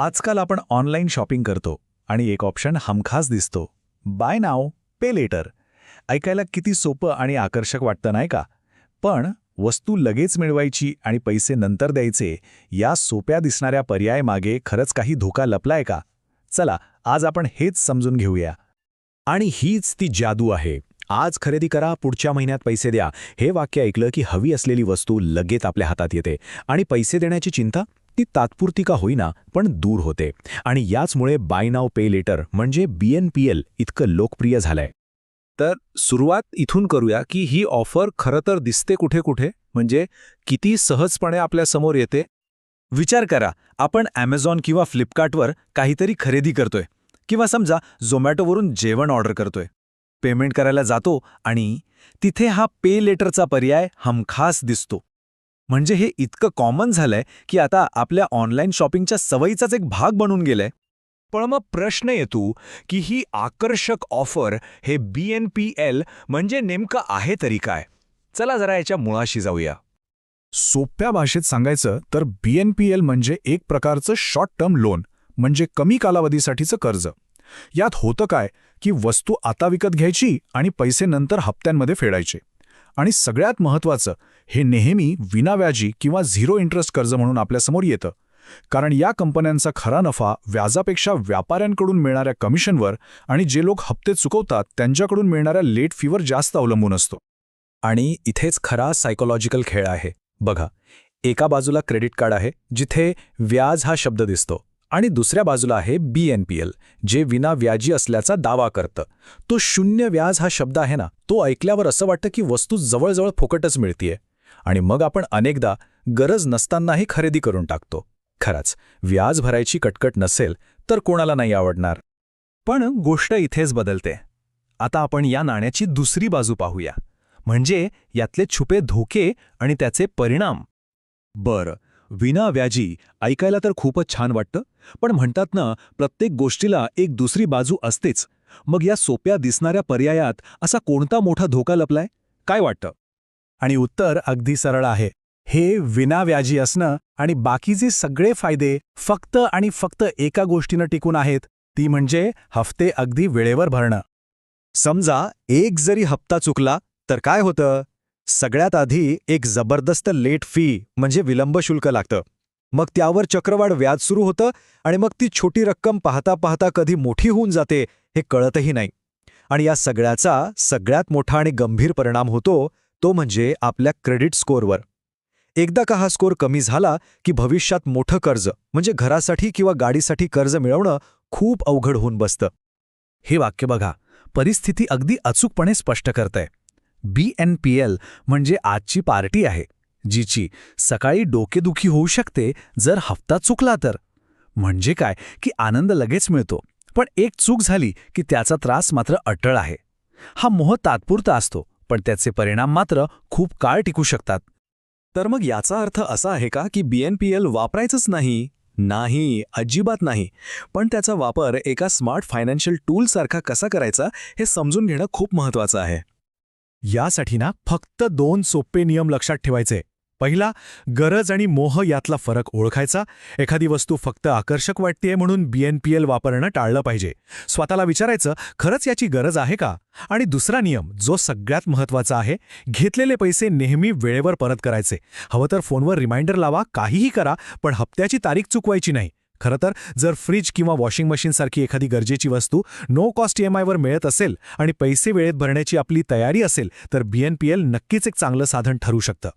आजकाल आपण online shopping करतो आणि एक ऑप्शन हमखास दिसतो. Buy now pay later. ऐकायला किती सोपं आणि आकर्षक वाटतं नाही का? पण वस्तू लगेच मिळवायची आणि पैसे नंतर द्यायचे या सोप्या दिसणाऱ्या पर्यायमागे खरंच काही धोका लपलाय का? चला आज आपण हेच समजून घेऊया. आणि हीच ती जादू आहे. आज खरेदी करा पुढच्या महिन्यात पैसे द्या. हे वाक्य ऐकलं की हवी असलेली वस्तू लगेच आपल्या हातात येते. आणि पैसे देण्याची चिंता ती तात्पुरती का होईना पण दूर होते. आणि याचमुळे बाय नाव पे लेटर म्हणजे बीएनपीएल इतकं लोकप्रिय झालंय. तर सुरुवात इथून करूया की ही ऑफर खरं तर दिसते कुठे कुठे? म्हणजे किती सहजपणे आपल्यासमोर येते? विचार करा आपण ॲमेझॉन किंवा फ्लिपकार्टवर काहीतरी खरेदी करतोय. किंवा समजा झोमॅटोवरून जेवण ऑर्डर करतोय. पेमेंट करायला जातो आणि तिथे हा पे लेटरचा पर्याय हमखास दिसतो. म्हणजे हे इतकं कॉमन झालंय की आता आपल्या ऑनलाईन शॉपिंगच्या सवयीचाच एक भाग बनून गेलाय. पण मग प्रश्न येतो की ही आकर्षक ऑफर हे बी एन पी एल म्हणजे नेमकं आहे तरी काय? चला जरा याच्या मुळाशी जाऊया. सोप्या भाषेत सांगायचं तर बीएनपीएल म्हणजे एक प्रकारचं शॉर्ट टर्म लोन म्हणजे कमी कालावधीसाठीचं कर्ज. यात होतं काय? की वस्तू आता विकत घ्यायची आणि पैसे नंतर हप्त्यांमध्ये फेडायचे. आणि सगळ्यात महत्त्वाचं हे नेहमी विनाव्याजी किंवा झिरो इंटरेस्ट कर्ज म्हणून आपल्यासमोर येतं. कारण या कंपन्यांचा खरा नफा व्याजापेक्षा व्यापाऱ्यांकडून मिळणाऱ्या कमिशनवर आणि जे लोक हप्ते चुकवतात त्यांच्याकडून मिळणाऱ्या लेट फीवर जास्त अवलंबून असतो. आणि इथेच खरा सायकोलॉजिकल खेळ आहे. बघा एका बाजूला क्रेडिट कार्ड आहे जिथे व्याज हा शब्द दिसतो. आणि दुसऱ्या बाजूला आहे बी एन पी एल जे विना व्याजी असल्याचा दावा करतं. तो शून्य व्याज हा शब्द आहे ना तो ऐकल्यावर असं वाटतं की वस्तू जवळजवळ फुकटच मिळतीये. आणि मग आपण अनेकदा गरज नसतानाही खरेदी करून टाकतो. खरंच व्याज भरायची कटकट नसेल तर कोणाला नाही आवडणार. पण गोष्ट इथेच बदलते. आता आपण या नाण्याची दुसरी बाजू पाहूया. म्हणजे यातले छुपे धोके आणि त्याचे परिणाम. बरं विना व्याजी ऐकायला तर खूपच छान वाटतं पण म्हणतात ना प्रत्येक गोष्टीला एक दुसरी बाजू असतेच. मग या सोप्या दिसणाऱ्या पर्यायात असा कोणता मोठा धोका लपलाय? काय वाटतं? आणि उत्तर अगदी सरळ आहे. हे विनाव्याजी असणं आणि बाकीचे सगळे फायदे फक्त आणि फक्त एका गोष्टीनं टिकून आहेत ती म्हणजे हफ्ते अगदी वेळेवर भरणं. समजा एक जरी हप्ता चुकला तर काय होतं? सगळ्यात आधी एक जबरदस्त लेट फी म्हणजे विलंब शुल्क लागतं. मग त्यावर चक्रवाढ व्याज सुरू होतं आणि मग ती छोटी रक्कम पाहता पाहता कधी मोठी होऊन जाते हे कळतही नाही. आणि या सगळ्याचा सगळ्यात मोठा आणि गंभीर परिणाम होतो तो म्हणजे आपल्या क्रेडिट स्कोअरवर. एकदा का हा स्कोअर कमी झाला की भविष्यात मोठं कर्ज म्हणजे घरासाठी किंवा गाडीसाठी कर्ज मिळवणं खूप अवघड होऊन बसतं. हे वाक्य बघा. परिस्थिती अगदी अचूकपणे स्पष्ट करतंय. बी एन पी एल म्हणजे आजची पार्टी आहे जिची सकाळी डोकेदुखी होऊ शकते जर हप्ता चुकला तर. म्हणजे काय की आनंद लगेच मिळतो पण एक चूक झाली की त्याचा त्रास मात्र अटळ आहे. हा मोह तात्पुरता असतो पण त्याचे परिणाम मात्र खूप काळ टिकू शकतात. तर मग याचा अर्थ असा आहे का की बी एन पी एल वापरायचंच नाही? नाही अजिबात नाही. पण त्याचा वापर एका स्मार्ट फायनान्शियल टूलसारखा कसा करायचा हे समजून घेणं खूप महत्त्वाचं आहे. यासाठी ना फक्त दोन सोपे नियम लक्षात ठेवायचे. पहिला गरज आणि मोह यातला फरक ओळखायचा. एखादी वस्तू फक्त आकर्षक वाटतेय म्हणून बीएनपीएल वापरणं टाळलं पाहिजे. स्वतःला विचारायचं खरंच याची गरज आहे का? आणि दुसरा नियम जो सगळ्यात महत्त्वाचा आहे घेतलेले पैसे नेहमी वेळेवर परत करायचे. हवं तर फोनवर रिमाइंडर लावा काहीही करा पण हप्त्याची तारीख चुकवायची नाही. खरं तर जर फ्रीज किंवा वॉशिंग मशीनसारखी एखादी गरजेची वस्तू नो कॉस्ट ईएमआयवर मिळत असेल आणि पैसे वेळेत भरण्याची आपली तयारी असेल तर बीएनपीएल नक्कीच एक चांगलं साधन ठरू शकतं.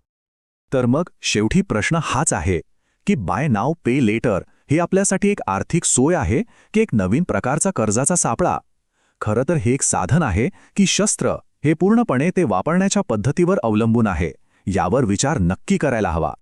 तर मग शेवटी प्रश्न हाच आहे की बाय नाव पे लेटर हे आपल्यासाठी एक आर्थिक सोय आहे की एक नवीन प्रकारचा कर्जाचा सापळा? खरं तर हे एक साधन आहे की शस्त्र हे पूर्णपणे ते वापरण्याच्या पद्धतीवर अवलंबून आहे यावर विचार नक्की करायला हवा.